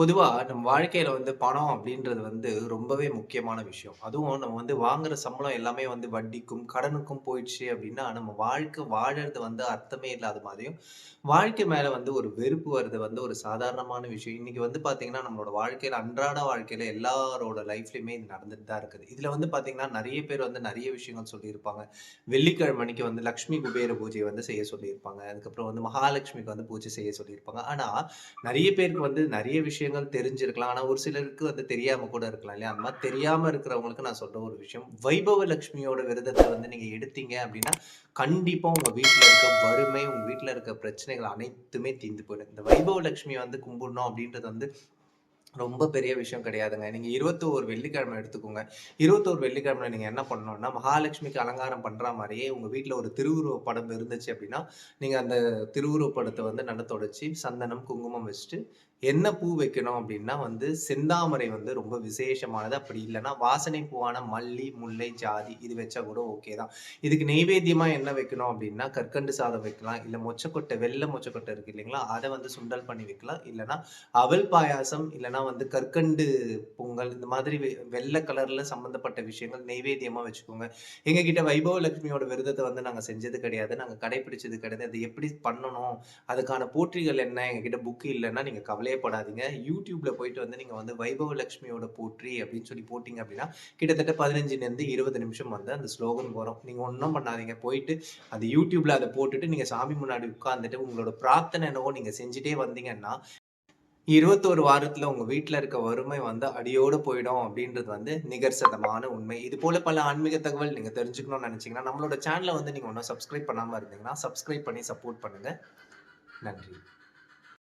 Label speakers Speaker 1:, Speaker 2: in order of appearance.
Speaker 1: பொதுவாக நம்ம வாழ்க்கையில் வந்து பணம் அப்படின்றது வந்து ரொம்பவே முக்கியமான விஷயம். அதுவும் நம்ம வந்து வாங்குற சம்பளம் எல்லாமே வந்து வட்டிக்கும், கடனுக்கும் போயிடுச்சு அப்படின்னா, நம்ம வாழ்க்கை வாழறது வந்து அர்த்தமே இல்லாத மாதிரியும், வாழ்க்கை மேலே வந்து ஒரு வெறுப்பு வர்றது வந்து ஒரு சாதாரணமான விஷயம். இன்னைக்கு வந்து பார்த்தீங்கன்னா, நம்மளோட வாழ்க்கையில் அன்றாட வாழ்க்கையில் எல்லாரோட லைஃப்லையுமே இது நடந்துட்டு தான் இருக்குது. இதில் வந்து பார்த்தீங்கன்னா, நிறைய பேர் வந்து நிறைய விஷயங்கள் சொல்லியிருப்பாங்க. வெள்ளிக்கிழமை வந்து லக்ஷ்மி குபேர பூஜையை வந்து செய்ய சொல்லியிருப்பாங்க. அதுக்கப்புறம் வந்து மகாலட்சுமிக்கு வந்து பூஜை செய்ய சொல்லியிருப்பாங்க. ஆனால் நிறைய பேருக்கு வந்து நிறைய விஷயம் விஷயங்கள் தெரிஞ்சிருக்கலாம். ஆனா, ஒரு சிலருக்கு வந்து தெரியாம கூட இருக்கலாம் இல்லையா? அந்த மாதிரி தெரியாம இருக்கிறவங்களுக்கு நான் சொல்ற ஒரு விஷயம், வைபவ லட்சுமியோட விரதத்தை வந்து நீங்க எடுத்தீங்க அப்படின்னா, கண்டிப்பா உங்க வீட்டில் இருக்க வறுமை, உங்க வீட்டில் இருக்க பிரச்சனைகள் அனைத்துமே தீர்ந்து போயிடும். இந்த வைபவ லட்சுமிய வந்து கும்பிடணும் அப்படின்றது வந்து ரொம்ப பெரிய விஷயம் கிடையாதுங்க. நீங்கள் இருபத்தோரு வெள்ளிக்கிழமை எடுத்துக்கோங்க. இருபத்தோரு வெள்ளிக்கிழமை நீங்கள் என்ன பண்ணணும்னா, மகாலட்சுமிக்கு அலங்காரம் பண்ணுற மாதிரியே உங்கள் வீட்டில் ஒரு திருவுருவ படம் இருந்துச்சு அப்படின்னா, நீங்கள் அந்த திருவுருவ படத்தை வந்து நல்லா தொடச்சி சந்தனம், குங்குமம் வச்சுட்டு, என்ன பூ வைக்கணும் அப்படின்னா வந்து செந்தாமரை வந்து ரொம்ப விசேஷமானது. அப்படி இல்லைன்னா வாசனை பூவான மல்லி, முல்லை, ஜாதி இது வச்சா கூட ஓகே தான். இதுக்கு நெய்வேத்தியமாக என்ன வைக்கணும் அப்படின்னா, கற்கண்டு சாதம் வைக்கலாம். இல்லை மொச்சக்கொட்டை வெள்ளை மொச்சக்கொட்டை இருக்கு இல்லைங்களா? அதை வந்து சுண்டல் பண்ணி வைக்கலாம். இல்லைன்னா அவல் பாயாசம் இல்லைன்னா வந்து கற்கண்டு பொங்கல் இந்த மாதிரி வெ கலர்ல சம்மந்தப்பட்ட விஷயங்கள் நெய்வேத்தியமா வச்சுக்கோங்க. எங்ககிட்ட வைபவ லட்சுமியோட விரதத்த வந்து நாங்க செஞ்சது கிடையாது. நாங்க கடைபிடிச்சது கிடையாது. அது எப்படி பண்ணணும்? அதுக்கான போற்றிகள் என்ன? எங்ககிட்ட புக் இல்லைன்னா நீங்க கவலையப்படாதீங்க யூடியூப்ல போயிட்டு வந்து நீங்க வந்து வைபவ லட்சுமியோட போற்றி அப்படின்னு சொல்லி போட்டீங்க அப்படின்னா, கிட்டத்தட்ட 15லேருந்து 20 நிமிஷம் வந்து அந்த ஸ்லோகன் வரும். நீங்க ஒன்றும் பண்ணாதீங்க. போயிட்டு அது யூடியூப்ல அதை போட்டுட்டு நீங்க சாமி முன்னாடி உட்காந்துட்டு உங்களோட பிரார்த்தனை என்னவோ நீங்க செஞ்சுட்டே வந்தீங்கன்னா, 21 வாரத்துல உங்க வீட்டில் இருக்க வறுமை வந்து அடியோடு போயிடும் அப்படின்றது வந்து நிகர்சதமான உண்மை. இது போல பல ஆன்மீக தகவல் நீங்க தெரிஞ்சுக்கணும்னு நினைச்சீங்கன்னா நம்மளோட சேனலை வந்து நீங்க ஒன்றும் சப்ஸ்கிரைப் பண்ணாம இருந்தீங்கன்னா, சப்ஸ்கிரைப் பண்ணி சப்போர்ட் பண்ணுங்க. நன்றி.